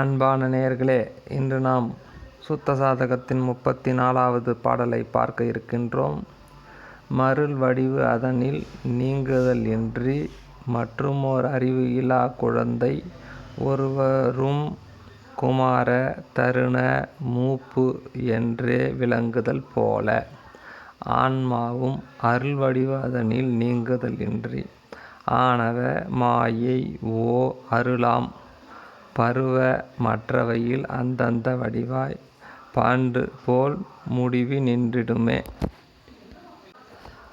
அன்பான நேயர்களே இன்று நாம் சுத்த சாதகத்தின் முப்பத்தி நாலாவது பாடலை பார்க்க இருக்கின்றோம். மருள் வடிவு அதனில் நீங்குதல் இன்றி மற்றும் ஓர் அறிவு இலா குழந்தை ஒருவரும் குமார தருண மூப்பு என்றே விளங்குதல் போல. ஆன்மாவும் அருள் வடிவு அதனில் நீங்குதல் இன்றி. ஆனவ மாயை ஓ அருளாம். பருவ மற்றவையில் அந்தந்த வடிவாய் பாண்டு போல் முடிவி நின்றிடுமே.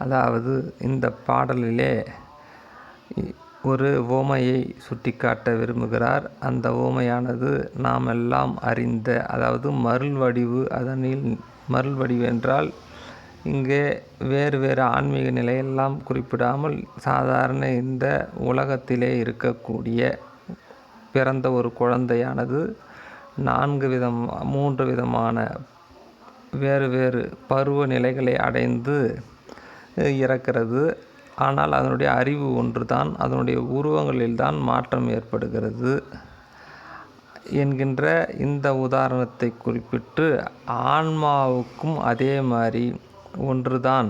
அதாவது இந்த பாடலிலே ஒரு ஓமையை சுட்டிக்காட்ட விரும்புகிறார். அந்த ஓமையானது நாம் எல்லாம் அறிந்த அதாவது மருள் வடிவு அதனில் மருள் வடிவு என்றால் இங்கே வேறு வேறு ஆன்மீக நிலையெல்லாம் குறிப்பிடாமல் சாதாரண இந்த உலகத்திலே இருக்கக்கூடிய பிறந்த ஒரு குழந்தையானது நான்கு விதம் மூன்று விதமான வேறு வேறு பருவ நிலைகளை அடைந்து இறக்கிறது. ஆனால் அதனுடைய அறிவு ஒன்று தான் அதனுடைய உருவங்களில் தான் மாற்றம் ஏற்படுகிறது என்கின்ற இந்த உதாரணத்தை குறிப்பிட்டு ஆன்மாவுக்கும் அதே மாதிரி ஒன்று தான்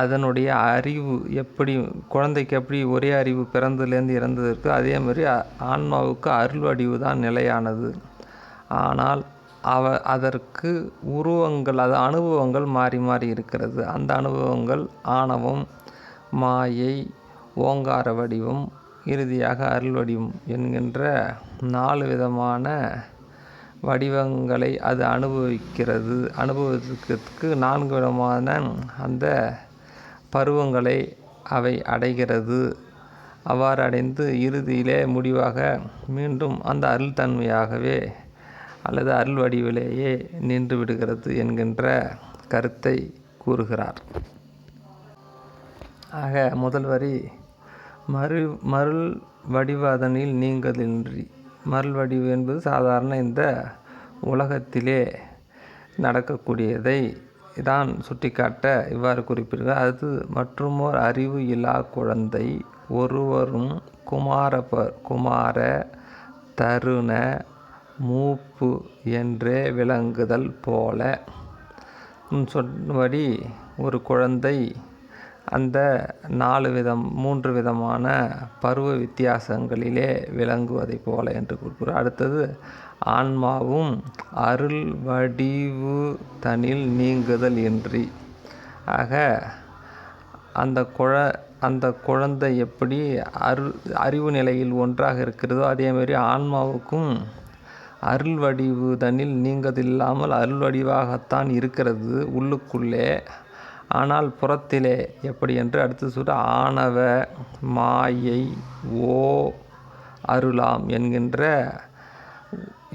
அதனுடைய அறிவு எப்படி குழந்தைக்கு எப்படி ஒரே அறிவு பிறந்ததுலேருந்து இறந்ததற்கு அதே மாதிரி ஆன்மாவுக்கு அருள்வடிவு தான் நிலையானது. ஆனால் அவ அதற்கு உருவங்கள் அது அனுபவங்கள் மாறி மாறி இருக்கிறது. அந்த அனுபவங்கள் ஆணவம் மாயை ஓங்கார வடிவம் இறுதியாக அருள் வடிவம் என்கின்ற நாலு விதமான வடிவங்களை அது அனுபவிக்கிறது. அனுபவத்துக்கு நான்கு விதமான அந்த பருவங்களை அவை அடைகிறது. அவ்வாறு அடைந்து இறுதியிலே முடிவாக மீண்டும் அந்த அருள் தன்மையாகவே அல்லது அருள் வடிவிலேயே நின்று விடுகிறது என்கின்ற கருத்தை கூறுகிறார். ஆக முதல் வரி மறு மருள் வடிவாதனில் நீங்கதின்றி மருள் வடிவு என்பது சாதாரண இந்த உலகத்திலே நடக்கக்கூடியதை தான் சுட்டிக்காட்ட இவ்வாறு குறிப்பிடுகிறார். அது மற்றுமோர் அறிவு இலா குழந்தை ஒருவரும் குமார குமார தருண மூப்பு என்றே விளங்குதல் போல. சொன்னபடி ஒரு குழந்தை அந்த நாலு விதம் மூன்று விதமான பருவ வித்தியாசங்களிலே விளங்குவதை போல என்று கூறுகிறார். அடுத்தது ஆன்மாவும் அருள் வடிவு தனில் நீங்குதல் இன்றி. ஆக அந்த குழ அந்த குழந்தை எப்படி அரு அறிவு நிலையில் ஒன்றாக இருக்கிறதோ அதேமாரி ஆன்மாவுக்கும் அருள் வடிவு தனில் நீங்கதில்லாமல் அருள் வடிவாகத்தான் இருக்கிறது உள்ளுக்குள்ளே. ஆனால் புறத்திலே எப்படி என்று அடுத்து சொல்ற ஆணவ மாயை ஓ அருளாம் என்கின்ற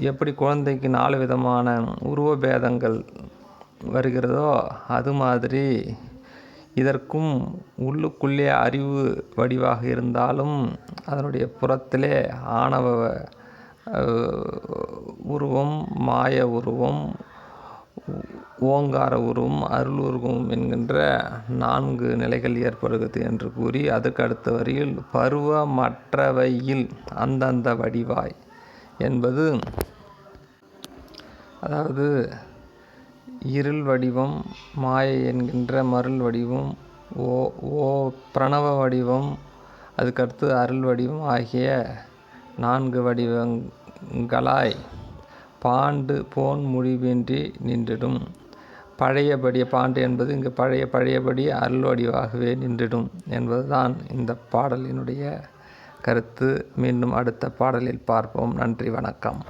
எப்படி குழந்தைக்கு நாலு விதமான உருவபேதங்கள் வருகிறதோ அது மாதிரி இதற்கும் உள்ளுக்குள்ளே அறிவு வடிவாக இருந்தாலும் அதனுடைய புறத்திலே ஆணவ உருவம் மாய உருவம் ஓங்கார உருவம் அருள் உருவம் என்கின்ற நான்கு நிலைகள் ஏற்படுகிறது என்று கூறி அதற்கு அடுத்த வரியில் பருவ மற்றவையில் அந்தந்த வடிவாய் என்பது அதாவது இருள் வடிவம் மாயை என்கின்ற மருள் வடிவம் ஓ ஓ பிரணவ வடிவம் அதுக்கடுத்து அருள் வடிவம் ஆகிய நான்கு வடிவங்களாய் பாண்டு போன் முடிவின்றி நின்றிடும். பழையபடி பாண்டு என்பது இங்கு பழைய பழையபடி அருள் வடிவாகவே நின்றிடும் என்பதுதான் இந்த பாடலினுடைய கருத்து. மீண்டும் அடுத்த பாடலில் பார்ப்போம். நன்றி வணக்கம்.